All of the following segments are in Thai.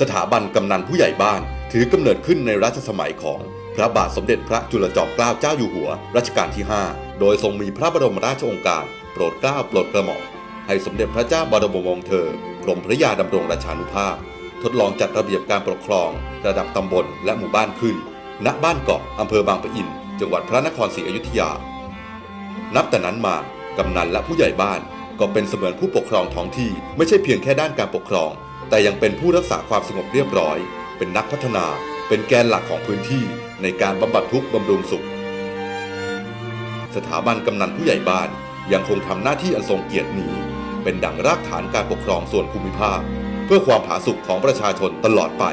สถาบันกำนันผู้ใหญ่บ้าน ถือกำเนิดขึ้นในรัชสมัยของพระบาทสมเด็จพระจุลจอมเกล้าเจ้าอยู่หัวรัชกาลที่ 5 โดยทรงมีพระบรมราชโองการ โปรดเกล้าโปรดกระหม่อมให้สมเด็จพระเจ้าบรมวงศ์เธอกรมพระยาดำรงราชานุภาพ ทดลองจัดระเบียบการปกครอง ระดับตำบลและหมู่บ้านขึ้น ณบ้านเกาะอำเภอบางปะอิน จังหวัดพระนครศรีอยุธยา นับแต่นั้นมากำนันและผู้ใหญ่บ้าน ก็เป็นเสมือนผู้ปกครองท้องที่ไม่ใช่เพียงแค่ด้านการปกครอง แต่ยังเป็นผู้รักษาความสงบเรียบร้อย เป็นนักพัฒนา เป็นแกนหลักของพื้นที่ในการบำบัดทุกข์บำรุงสุข สถาบันกำนันผู้ใหญ่บ้านยังคงทำหน้าที่อันทรงเกียรตินี้ เป็นดั่งรากฐานการปกครองส่วนภูมิภาค เพื่อความผาสุกของประชาชนตลอดไป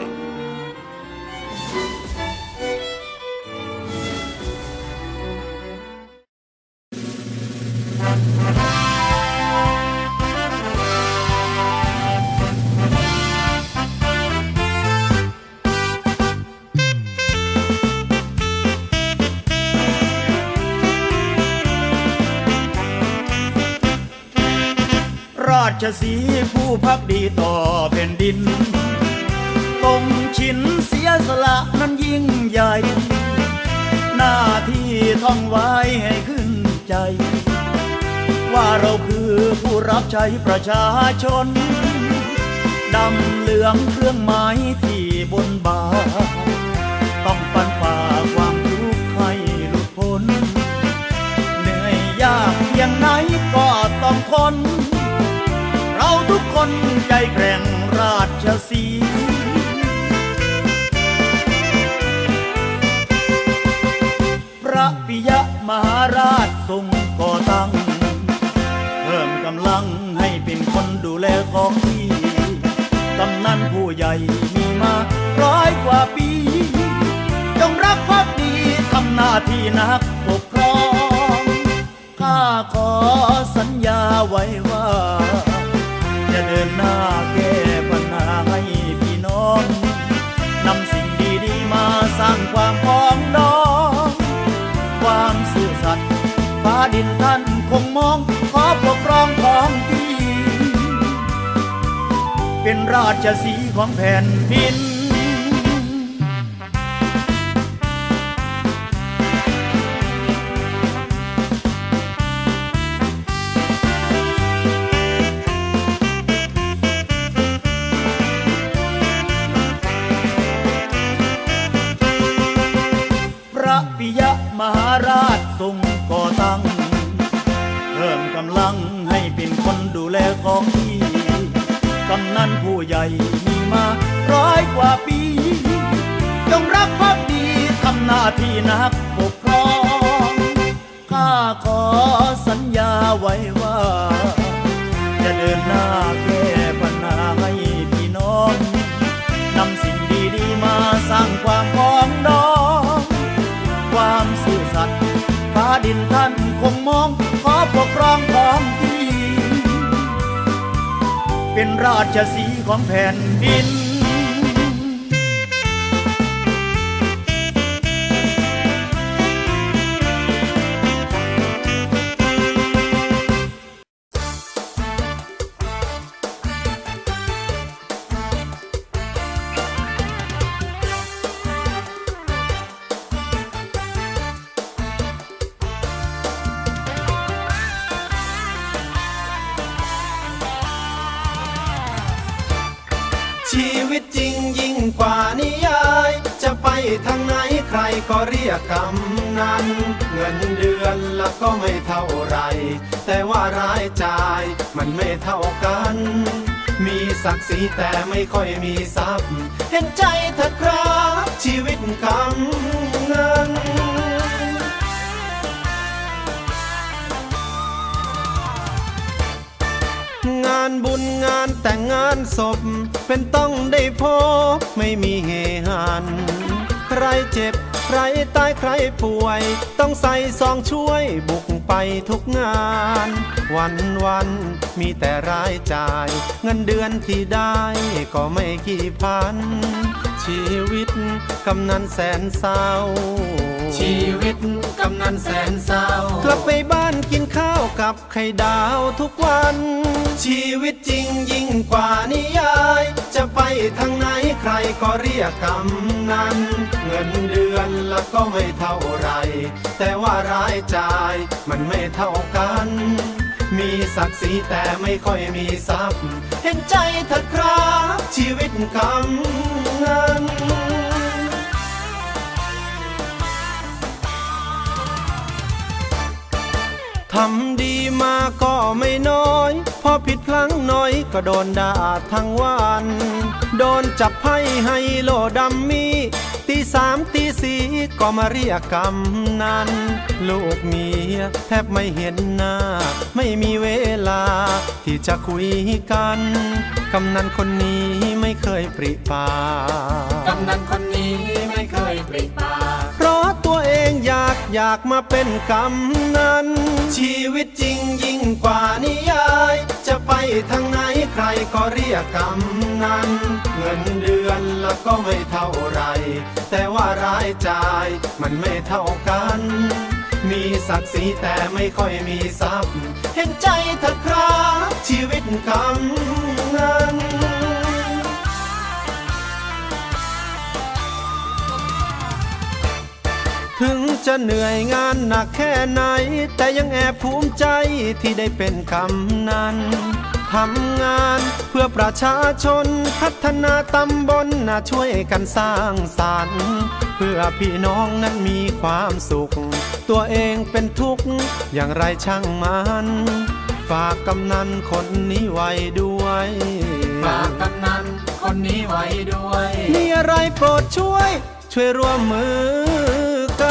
ราชสีผู้พักดีต่อแผ่นดินตรงชินเสียสละนั้นยิ่งใหญ่ หน้าที่ท่องไว้ให้ขึ้นใจ ว่าเราคือผู้รับใช้ประชาชน ดำเหลืองเครื่องหมายที่บนบา ต้องฟันฝ่าความทุกข์ให้หลุดพ้น เหนื่อยยากเพียงไหนก็ต้องทน ทุกคนใจแกร่งราชสีพระปิยมหาราชทรงก่อตั้ง เพิ่มกำลังให้เป็นคนดูแลของที่กำนันผู้ใหญ่มีมาร้อยกว่าปี จงรักภักดีทำหน้าที่นักปกครองข้าขอสัญญาไว้ แก้ปัญหาให้พี่น้องนำสิ่งดีๆมาสร้างความพองดอง ความซื่อสัตย์ฟ้าดินท่านคงมองขอปกครองของที่ เป็นราชสีของแผ่นดิน ที่นักปกครองข้าขอสัญญาไว้ว่า จะเดินหน้าแก้ปัญหาให้พี่น้องนำสิ่งดีๆมาสร้างความพองดอง ความซื่อสัตย์ฟ้าดินท่านคงมอง ขอปกครองของที่ เป็นราชสีของแผ่นดิน รก็เรียกกำนั้น เงินเดือนละก็ไม่เท่าไร แต่ว่ารายจ่ายมันไม่เท่ากัน มีศักดิ์ศรีแต่ไม่ค่อยมีทรัพย์ เห็นใจเถอะครับ ชีวิตกำนันงานบุญงานแต่งงานศพ เป็นต้องได้พบไม่มี เจ็บ ใครตายใครป่วย ต้องใส่ซองช่วยบุกไปทุกงาน วันวันๆมีแต่รายจ่าย เงินเดือนที่ได้ก็ไม่กี่พัน ชีวิตกำนันแสนเศร้า ชีวิตกำนันแสนเศร้ากลับไปบ้านกินข้าว กับไข่ดาวทุกวัน ชีวิตจริงยิ่งกว่านิยาย จะไปทางไหนใครก็เรียกกำนันเงินเดือนแล้วก็ไม่เท่าไร แต่ว่ารายจ่ายมันไม่เท่ากัน มีศักดิ์ศรีแต่ไม่ค่อยมีทรัพย์ เห็นใจเถอะครับชีวิตกำนัน ทำดีมาก็ไม่น้อย พอผิดพลั้งน้อยก็โดนด่าทั้งวัน โดนจับไพ่ให้โลดัมมีตีสามตีสี่ก็มาเรียกกำนันลูกเมียแทบไม่เห็นหน้า ไม่มีเวลาที่จะคุยกัน กำนันคนนี้ไม่เคยปริปากำนันคนนี้ไม่เคยปริปาก กอยากมาเป็นกำนันชีวิตจริงยิ่งกว่านิยาย จะไปทางไหนใครก็เรียกกำนัน เงินเดือนแล้วก็ไม่เท่าไร แต่ว่ารายจ่ายมันไม่เท่ากัน มีศักดิ์ศรีแต่ไม่ค่อยมีทรัพย์ เห็นใจเถอะครับชีวิตกำ จะเหนื่อยงานหนักแค่ไหน แต่ยังแอบภูมิใจที่ได้เป็นกำนันทำงานเพื่อประชาชนพัฒนาตำบลน่าช่วยกันสร้างสรรค์ เพื่อพี่น้องนั้นมีความสุข ตัวเองเป็นทุกข์อย่างไรช่างมัน ฝากกำนันคนนี้ไว้ด้วย ฝากกำนันคนนี้ไว้ด้วย มีอะไรโปรดช่วย ช่วยร่วมมือ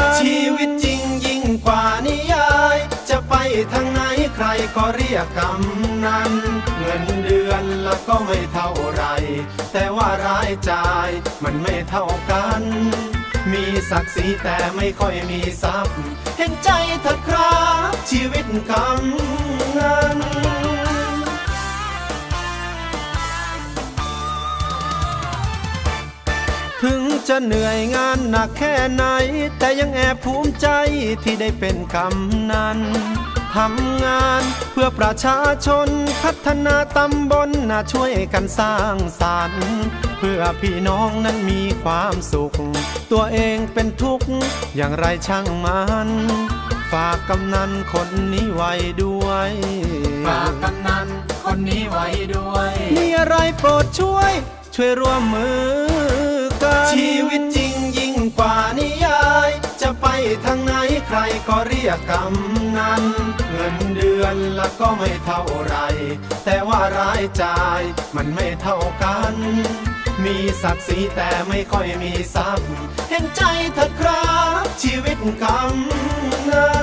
กันชีวิตจริงยิ่งกว่านิยาย จะไปทางไหนใครก็เรียกกำนัน เงินเดือนแล้วก็ไม่เท่าไร แต่ว่ารายจ่ายมันไม่เท่ากัน มีศักดิ์ศรีแต่ไม่ค่อยมีทรัพย์ เห็นใจเถอะครับชีวิตกำนัน ถึงจะเหนื่อยงานหนักแค่ไหน แต่ยังแอบภูมิใจที่ได้เป็นกำนันทำงานเพื่อประชาชนพัฒนาตำบลน่าช่วยกันสร้างสรรค์เพื่อพี่น้องนั้นมีความสุข ตัวเองเป็นทุกข์อย่างไรช่างมันฝากกำนันคนนี้ไว้ด้วยฝากกำนันคนนี้ไว้ด้วย มีอะไรโปรดช่วย ช่วยร่วมมือ กรรมนั้น เงินเดือนแล้วก็ไม่เท่าไร แต่ว่ารายจ่ายมันไม่เท่ากัน มีศักดิ์ศรีแต่ไม่ค่อยมีทรัพย์ เห็นใจเถอครับชีวิตกำ